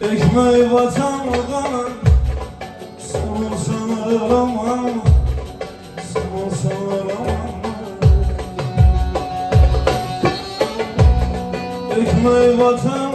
Ekmeği vatan odanın Sımıl sanır aman Sımıl sanır aman Ekmeği vatan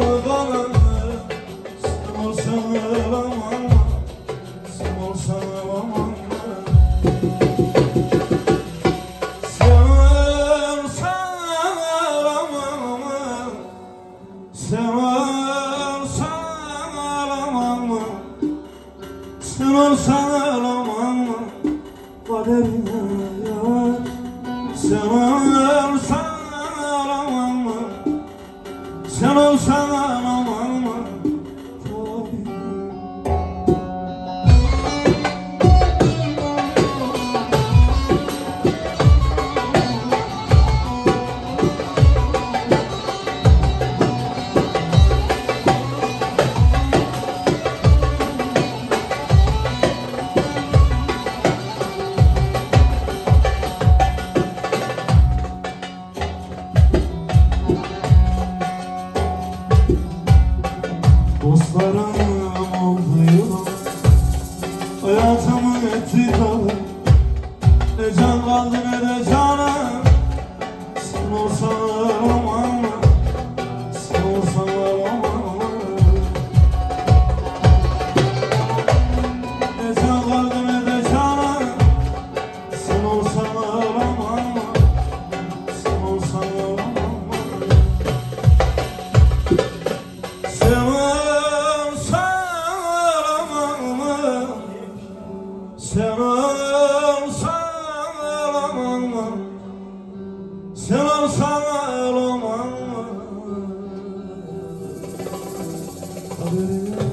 Sen olsan ağlamam mı? Kaderine yar Sen olsan ağlamam mı? Sen olsan ağlamam Dostlarım oldu Hayatımın etti dalı Ne can kaldı ne de canım Sen olsan ağlamam mı? Sen olsan ağlamam mı? Haberim